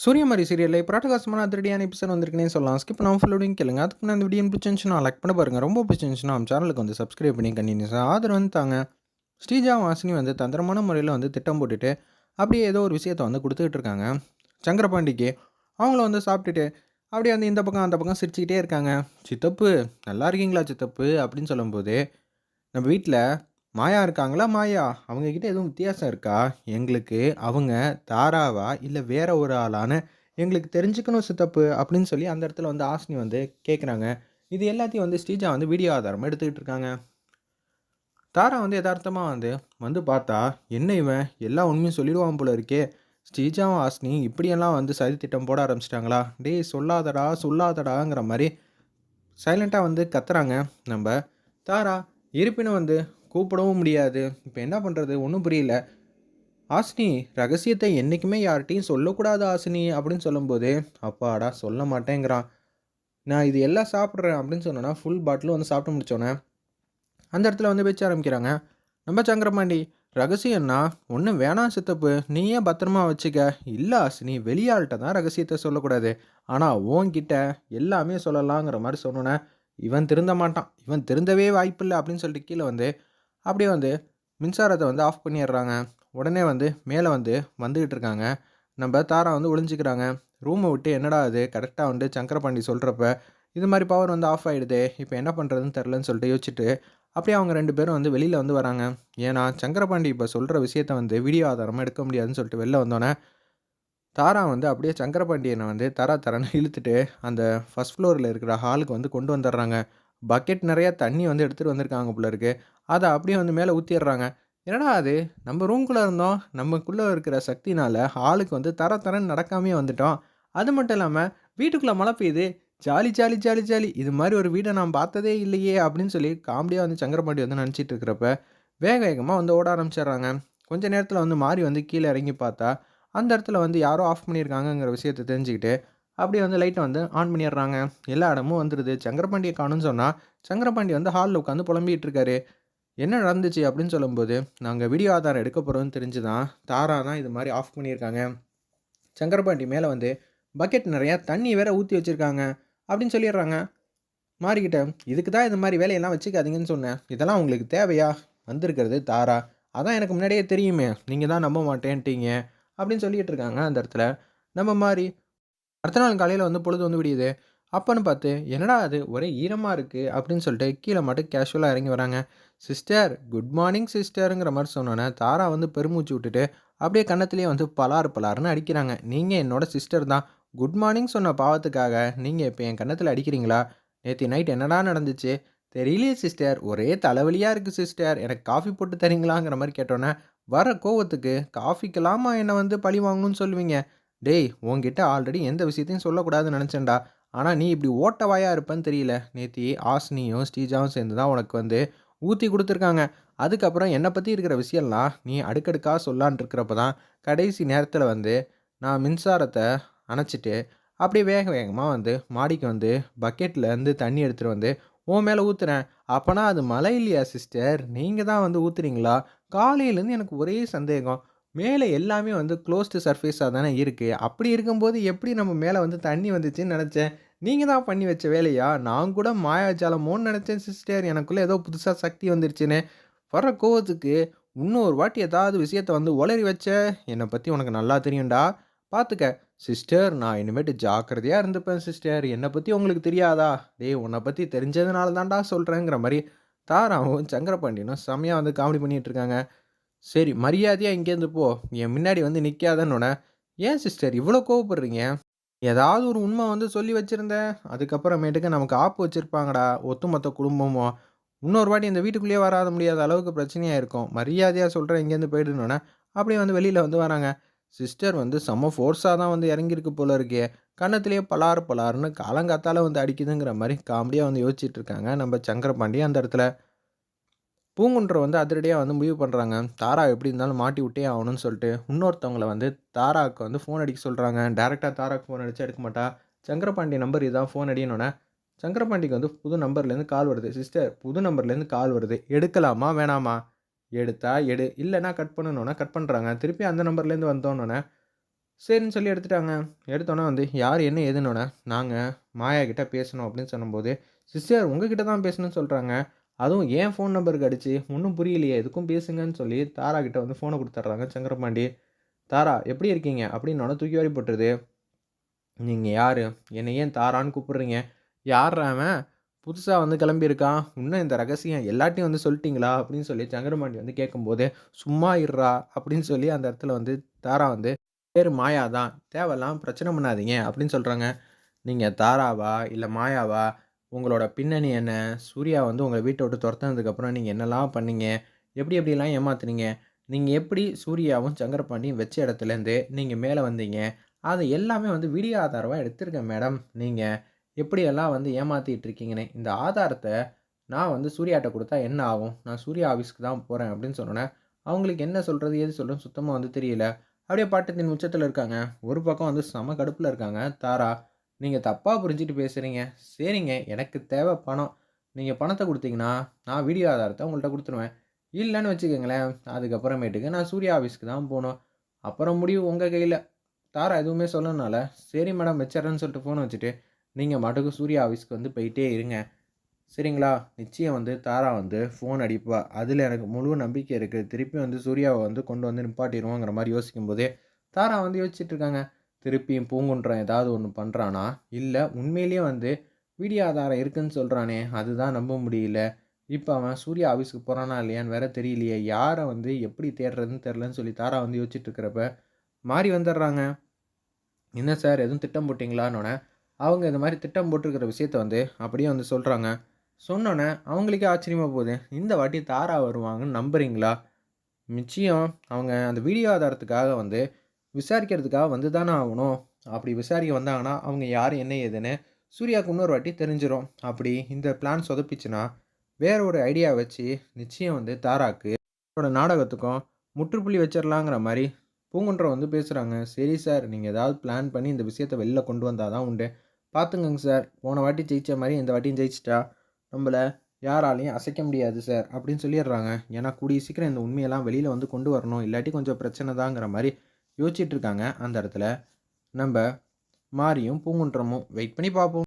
சூரியமாரி சீரியல்ல இப்போ பிரகாசமான அதிரடியான எபிசோட் வந்திருக்குன்னே சொல்லலாம். ஸ்கிப் நான் ஃபுல்லோடையும் கேளுங்க. அதுக்கு நான் இந்த வீடியோ பிடிச்சிருந்துச்சுன்னா லைக் பண்ண பாருங்கள் ரொம்ப பிடிச்சிருந்துச்சுன்னா நம்ம சேனலுக்கு வந்து சப்ஸ்கிரைப் பண்ணி கண்டினியூஸாக ஆதரவு வந்து தாங்க. ஸ்ரீஜா வாசினி வந்து தந்திரமான முறையில் வந்து திட்டம் போட்டுட்டு அப்படியே ஏதோ ஒரு விஷயத்தை வந்து கொடுத்துக்கிட்டு இருக்காங்க. சங்கரபாண்டிக்கு அவங்கள வந்து சாப்பிட்டுட்டு அப்படியே வந்து இந்த பக்கம் அந்த பக்கம் சிரிச்சுக்கிட்டே இருக்காங்க. சித்தப்பு நல்லா இருக்கீங்களா சித்தப்பு அப்படின்னு சொல்லும்போது நம்ம வீட்டில் மாயா இருக்காங்களா? மாயா அவங்கக்கிட்ட எதுவும் வித்தியாசம் இருக்கா? எங்களுக்கு அவங்க தாராவா? இல்லை வேற ஒரு ஆளான எங்களுக்கு தெரிஞ்சுக்கணும் சித்தப்பு அப்படின்னு சொல்லி அந்த இடத்துல வந்து ஆசினி வந்து கேட்குறாங்க இது எல்லாத்தையும் வந்து ஸ்ரீஜா வந்து வீடியோ ஆதாரமாக எடுத்துக்கிட்டு இருக்காங்க. தாரா வந்து யதார்த்தமாக வந்து வந்து பார்த்தா என்ன இவன்? எல்லா உண்மையும் சொல்லிடுவான் போல இருக்கே. ஸ்ரீஜாவும் ஆசினி இப்படியெல்லாம் வந்து சதி திட்டம் போட ஆரம்பிச்சிட்டாங்களா? டேய் சொல்லாதடா சொல்லாதடாங்கிற மாதிரி சைலண்ட்டாக வந்து கத்துறாங்க. நம்ம தாரா இருப்பினும் வந்து கூப்பிடவும் முடியாது. இப்போ என்ன பண்ணுறது ஒன்றும் புரியல. ஆசினி ரகசியத்தை என்றைக்குமே யார்கிட்டையும் சொல்லக்கூடாது ஆசினி அப்படின்னு சொல்லும்போது அப்பாடா சொல்ல மாட்டேங்கிறான். நான் இது எல்லாம் சாப்பிட்றேன் அப்படின்னு சொன்னோன்னா ஃபுல் பாட்டிலும் வந்து சாப்பிட்டு முடிச்சோன்னே அந்த இடத்துல வந்து பேச்ச ஆரம்பிக்கிறாங்க. நம்ம சங்கரமாண்டி ரகசியம்னா ஒன்றும் வேணாம் சித்தப்பு நீயே பத்திரமா வச்சுக்க. இல்லை ஆசினி வெளியாள்கிட்ட தான் ரகசியத்தை சொல்லக்கூடாது. ஆனால் உன்கிட்ட எல்லாமே சொல்லலாங்கிற மாதிரி சொன்னோன்னே இவன் திருந்த மாட்டான். இவன் திருந்தவே வாய்ப்பில்லை அப்படின்னு சொல்லிட்டு கீழே வந்து அப்படியே வந்து மின்சாரத்தை வந்து ஆஃப் பண்ணிடுறாங்க. உடனே வந்து மேலே வந்து வந்துக்கிட்டு இருக்காங்க. நம்ம தாரா வந்து ஒளிஞ்சிக்கிறாங்க. ரூமை விட்டு என்னடா அது கரெக்டாக வந்து சங்கரபாண்டி சொல்கிறப்ப இது மாதிரி பவர் வந்து ஆஃப் ஆகிடுது இப்போ என்ன பண்ணுறதுன்னு தெரிலன்னு சொல்லிட்டு யோசிச்சுட்டு அப்படியே அவங்க ரெண்டு பேரும் வந்து வெளியில் வந்து வராங்க. ஏன்னா சங்கரபாண்டி இப்போ சொல்கிற விஷயத்த வந்து வீடியோ ஆதாரமாக எடுக்க முடியாதுன்னு சொல்லிட்டு வெளில வந்தோடனே தாரா வந்து அப்படியே சங்கரபாண்டியனை வந்து தரா தரன்னு இழுத்துட்டு அந்த ஃபஸ்ட் ஃப்ளோரில் இருக்கிற ஹாலுக்கு வந்து கொண்டு வந்துடுறாங்க. பக்கெட் நிறையா தண்ணி வந்து எடுத்துகிட்டு வந்திருக்காங்க போல இருக்குது அதை அப்படியே வந்து மேலே ஊற்றிடுறாங்க என்னடா அது? நம்ம ரூம்குள்ளே இருந்தோம். நமக்குள்ளே இருக்கிற சக்தினால் ஹாலுக்கு வந்து தர தரன்னு நடக்காமே வந்துட்டோம். அது மட்டும் இல்லாமல் வீட்டுக்குள்ளே மழை பெய்யுது. Jolly jolly jolly jolly. இது மாதிரி ஒரு வீடை நான் பார்த்ததே இல்லையே அப்படின்னு சொல்லி காமெடியாக வந்து சங்கரபாண்டி வந்து நினச்சிட்டு இருக்கிறப்ப வேக வேகமாக வந்து ஓட ஆரம்பிச்சிடுறாங்க. கொஞ்ச நேரத்தில் வந்து மாறி வந்து கீழே இறங்கி பார்த்தா அந்த இடத்துல வந்து யாரோ ஆஃப் பண்ணியிருக்காங்கங்கிற விஷயத்தை தெரிஞ்சுக்கிட்டு அப்படியே வந்து லைட்டை வந்து ஆன் பண்ணிடுறாங்க. எல்லா இடமும் வந்துடுது சங்கரபாண்டியை காணும்னு சொன்னால் சங்கரபாண்டி வந்து ஹாலில் உட்காந்து புலம்பிகிட்டு இருக்காரு. என்ன நடந்துச்சு அப்படின்னு சொல்லும்போது நாங்கள் வீடியோ ஆதாரம் எடுக்க போகிறோம்னு தெரிஞ்சு தான் தாரா தான் இது மாதிரி ஆஃப் பண்ணியிருக்காங்க. சங்கரபாண்டி மேலே வந்து பக்கெட் நிறையா தண்ணி வேற ஊற்றி வச்சுருக்காங்க அப்படின்னு சொல்லிடுறாங்க. மாறிக்கிட்ட இதுக்கு தான் இது மாதிரி வேலையெல்லாம் வச்சுக்காதீங்கன்னு சொன்னேன். இதெல்லாம் உங்களுக்கு தேவையா? வந்திருக்கிறது தாரா. அதான் எனக்கு முன்னாடியே தெரியுமே. நீங்கள் தான் நம்ப மாட்டேன்ட்டீங்க. அப்படின்னு சொல்லிகிட்டு இருக்காங்க அந்த இடத்துல. நம்ம மாதிரி அடுத்த நாள் காலையில் வந்து பொழுது வந்து விடியுது. அப்போன்னு பார்த்து என்னடா அது? ஒரே ஈரமாக இருக்குது அப்படின்னு சொல்லிட்டு கீழே மட்டும் கேஷுவலாக இறங்கி வராங்க. சிஸ்டர் குட் மார்னிங் சிஸ்டருங்கிற மாதிரி சொன்னோன்னே தாரா வந்து பெருமூச்சு விட்டுட்டு அப்படியே கன்னத்துலேயே வந்து பலார் பலார்னு அடிக்கிறாங்க. நீங்கள் என்னோட சிஸ்டர் தான். குட் மார்னிங் சொன்ன பாவத்துக்காக நீங்கள் இப்போ என் கன்னத்தில் அடிக்கிறீங்களா? நேற்று நைட் என்னடா நடந்துச்சு? தெரியலையே சிஸ்டர் ஒரே தலைவலியாக இருக்குது சிஸ்டர் எனக்கு காஃபி போட்டு தரீங்களாங்கிற மாதிரி கேட்டோன்னே வர கோவத்துக்கு காஃபிக்கெல்லாமா என்னை வந்து பழி வாங்கணும்னு சொல்லுவீங்க. டேய் உங்ககிட்ட ஆல்ரெடி எந்த விஷயத்தையும் சொல்லக்கூடாதுன்னு நினச்சேன்டா. ஆனால் நீ இப்படி ஓட்டவாயாக இருப்பேன்னு தெரியல. நேத்தி ஆஸ்னியும் ஸ்ரீஜாவும் சேர்ந்து தான் உனக்கு வந்து ஊற்றி கொடுத்துருக்காங்க. அதுக்கப்புறம் என்னை பற்றி இருக்கிற விஷயம்லாம் நீ அடுக்கடுக்காக சொல்லான் இருக்கிறப்ப தான் கடைசி நேரத்தில் வந்து நான் மின்சாரத்தை அணைச்சிட்டு அப்படியே வேக வேகமாக வந்து மாடிக்கு வந்து பக்கெட்லேருந்து தண்ணி எடுத்துகிட்டு வந்து உன் மேலே ஊற்றுறேன் அப்போனா அது மழை இல்லையா சிஸ்டர் நீங்கள் தான் வந்து ஊற்றுறீங்களா காலையிலேருந்து எனக்கு ஒரே சந்தேகம். மேலே எல்லாமே வந்து க்ளோஸ்டு சர்ஃபேஸாக தானே இருக்குது அப்படி இருக்கும்போது எப்படி நம்ம மேலே வந்து தண்ணி வந்துச்சுன்னு நினச்சேன்? நீங்கள் தான் பண்ணி வச்ச வேலையா? நான் கூட மாயாஜாலமோன்னு நினச்சேன் சிஸ்டர் எனக்குள்ளே ஏதோ புதுசாக சக்தி வந்துருச்சுன்னு. வர கோவத்துக்கு இன்னொரு வாட்டி ஏதாவது விஷயத்த வந்து உளறி வச்ச? என்னை பற்றி உனக்கு நல்லா தெரியும்டா. பார்த்துக்க சிஸ்டர் நான் இனிமேட்டு ஜாக்கிரதையாக இருந்துப்பேன் சிஸ்டர் என்னை பற்றி உங்களுக்கு தெரியாதா? டேய் உன்னை பற்றி தெரிஞ்சதுனால தான்டா சொல்கிறேங்கிற மாதிரி தாராவும் சங்கரபாண்டியனும் செம்மையாக வந்து காமெடி பண்ணிகிட்டு இருக்காங்க. சரி மரியாதையாக இங்கேருந்து போ. என் முன்னாடி வந்து நிற்காதன்னொன்னே ஏன் சிஸ்டர் இவ்வளோ கோவப்படுறீங்க? ஏதாவது ஒரு உண்மை வந்து சொல்லி வச்சுருந்தேன் அதுக்கப்புறமேட்டுக்கு நமக்கு ஆப்பு வச்சுருப்பாங்கடா ஒத்துமொத்த குடும்பமும். இன்னொரு வாட்டி இந்த வீட்டுக்குள்ளேயே வராத முடியாத அளவுக்கு பிரச்சனையாக இருக்கும். மரியாதையாக சொல்கிறேன் இங்கேருந்து போயிடுனோன்னே அப்படியே வந்து வெளியில் வந்து வராங்க. சிஸ்டர் வந்து செம்ம ஃபோர்ஸாக தான் வந்து இறங்கியிருக்கு போல இருக்கே. கன்னத்துலேயே பலார் பலாருன்னு காலங்காத்தால் வந்து அடிக்குதுங்கிற மாதிரி காமெடியாக வந்து யோசிச்சுட்டு இருக்காங்க நம்ம சங்கரபாண்டி அந்த இடத்துல. பூங்குன்ற வந்து அதிரடியாக வந்து முடிவு பண்ணுறாங்க தாரா எப்படி இருந்தாலும் மாட்டி விட்டே ஆகணும்னு சொல்லிட்டு இன்னொருத்தவங்களை வந்து தாராவுக்கு வந்து ஃபோன் அடிக்க சொல்கிறாங்க டேரெக்டாக தாராக்கு ஃபோன் அடித்து எடுக்க மாட்டா. சங்கரபாண்டி நம்பர் இதான் ஃபோன் அடினோடனே சங்கரபாண்டிக்கு வந்து புது நம்பர்லேருந்து கால் வருது. சிஸ்டர் புது நம்பர்லேருந்து கால் வருது. எடுக்கலாமா வேணாமா? எடுத்தா எடு. இல்லைன்னா கட் பண்ணணுன்னா கட் பண்ணுறாங்க திருப்பி அந்த நம்பர்லேருந்து வந்தோன்னே சரின்னு சொல்லி எடுத்துட்டாங்க. எடுத்தோன்னே வந்து யார் என்ன ஏதுன்னொன்னே நாங்கள் மாயா கிட்டே பேசணும் அப்படின்னு சொன்னம்போது, சிஸ்டர் உங்ககிட்ட தான் பேசணும்னு சொல்கிறாங்க அதுவும் ஏன் ஃபோன் நம்பருக்கு அடிச்சு, ஒன்றும் புரியலையே எதுக்கும் பேசுங்கன்னு சொல்லி தாரா கிட்ட வந்து ஃபோனை கொடுத்துட்றாங்க சங்கரபாண்டி. தாரா எப்படி இருக்கீங்க? அப்படின்னு தூக்கி வாரி போட்டுருது. நீங்கள் யார் என்னை ஏன் தாரான்னு கூப்பிட்றீங்க யார் அவன்? புதுசாக வந்து கிளம்பியிருக்கான். இன்னும் இந்த ரகசியம் எல்லாட்டையும் வந்து சொல்லிட்டீங்களா? அப்படின்னு சொல்லி சங்கரமாண்டி வந்து கேட்கும்போது, சும்மா இருறா அப்படின்னு சொல்லி அந்த இடத்துல வந்து தாரா வந்து, பேர் மாயா தான். தேவையில்லாம பிரச்சனை பண்ணாதீங்க அப்படின்னு சொல்கிறாங்க நீங்கள் தாராவா? இல்லை மாயாவா? உங்களோட பின்னணி என்ன? சூர்யா வந்து உங்களை வீட்டை விட்டு துரத்துனதுக்கப்புறம் நீங்கள் என்னலாம் பண்ணீங்க? எப்படி எப்படிலாம் ஏமாத்துனீங்க? நீங்கள் எப்படி சூர்யாவும், சங்கரபாண்டியும் வச்ச இடத்துலேருந்து நீங்கள் மேலே வந்தீங்க? அது எல்லாமே வந்து வீடியோ ஆதாரமாக எடுத்திருக்கேன் மேடம். நீங்கள் எப்படியெல்லாம் வந்து ஏமாற்றிட்டு இருக்கீங்கன்னு. இந்த ஆதாரத்தை நான் வந்து சூர்யாட்ட கொடுத்தா என்ன ஆகும்? நான் சூர்யா ஆஃபீஸ்க்கு தான் போகிறேன் அப்படின்னு சொன்னோன்னே அவங்களுக்கு என்ன சொல்கிறது எது சொல்கிறது சுத்தமாக வந்து தெரியல. அப்படியே பாட்டத்தின் உச்சத்தில் இருக்காங்க. ஒரு பக்கம் வந்து செம கடுப்பில் இருக்காங்க தாரா. நீங்கள் தப்பாக புரிஞ்சுட்டு பேசுகிறீங்க சரிங்க எனக்கு தேவை பணம். நீங்கள் பணத்தை கொடுத்தீங்கன்னா நான் வீடியோ ஆதாரத்தை உங்கள்கிட்ட கொடுத்துருவேன் இல்லைன்னு வச்சுக்கோங்களேன் அதுக்கப்புறமேட்டுக்கு நான் சூர்யா ஆஃபீஸ்க்கு தான் போகணும் அப்புறம் முடிவு உங்கள் கையில் தாரா எதுவுமே சொல்லனால, சரி மேடம் வச்சிட்றேன்னு சொல்லிட்டு ஃபோன் வச்சுட்டு, நீங்கள் மட்டுக்கு சூர்யா ஆஃபீஸ்க்கு வந்து போயிட்டே இருங்க. சரிங்களா? நிச்சயம் வந்து தாரா வந்து ஃபோன் அடிப்பா. அதில் எனக்கு முழு நம்பிக்கை இருக்குது திருப்பி வந்து சூர்யாவை வந்து கொண்டு வந்து நிப்பாட்டிடுவோங்கிற மாதிரி யோசிக்கும்போதே, தாரா வந்து யோசிச்சுட்டு இருக்காங்க. திருப்பியும் பூங்குன்றம் ஏதாவது ஒன்று பண்ணுறானா இல்லை உண்மையிலேயே வந்து வீடியோ ஆதாரம் இருக்குன்னு சொல்கிறானே அதுதான் நம்ப முடியல. இப்போ அவன் சூர்யா ஆஃபீஸ்க்கு போகிறானா இல்லையான்னு வேற தெரியலையே. யாரை வந்து எப்படி தேடுறதுன்னு தெரிலன்னு சொல்லி தாரா வந்து யோசிச்சுட்டு இருக்கிறப்ப, மாறி வந்துடுறாங்க. என்ன சார் எதுவும் திட்டம் போட்டீங்களான்னோனே, அவங்க இந்த மாதிரி திட்டம் போட்டிருக்கிற விஷயத்த வந்து அப்படியே வந்து சொல்கிறாங்க சொன்னோன்னே அவங்களுக்கே ஆச்சரியமா போகுது. இந்த வாட்டி தாரா வருவாங்கன்னு நம்புறீங்களா? நிச்சயம் அவங்க அந்த வீடியோ ஆதாரத்துக்காக வந்து விசாரிக்கிறதுக்காக வந்து தானே ஆகணும். அப்படி விசாரிக்க வந்தாங்கன்னா, அவங்க யார் என்ன ஏதுன்னு சூர்யாவுக்கு இன்னொரு வாட்டி தெரிஞ்சிடும் அப்படி இந்த பிளான் சொதப்பிச்சுன்னா, வேற ஒரு ஐடியா வச்சு நிச்சயம் வந்து தாராக்கு அவரோட நாடகத்துக்கும் முற்றுப்புள்ளி வச்சிடலாங்கிற மாதிரி பூங்குன்றம் வந்து பேசுகிறாங்க சரி சார் நீங்கள் ஏதாவது பிளான் பண்ணி இந்த விஷயத்த வெளில கொண்டு வந்தால் தான் உண்டு. பார்த்துங்கங்க சார். போன வாட்டி ஜெயிச்ச மாதிரி இந்த வாட்டியும் ஜெயிச்சிட்டா நம்மள யாராலையும் அசைக்க முடியாது சார் அப்படின்னு சொல்லிடுறாங்க. ஏன்னா கூடிய சீக்கிரம் இந்த உண்மையெல்லாம் வெளியில் வந்து கொண்டு வரணும். இல்லாட்டி கொஞ்சம் பிரச்சனை தாங்கிற மாதிரி யோசிச்சுட்டு இருக்காங்க அந்த இடத்துல. நம்ம மாரியும், பூங்குன்றமும் வெயிட் பண்ணி பார்ப்போம்.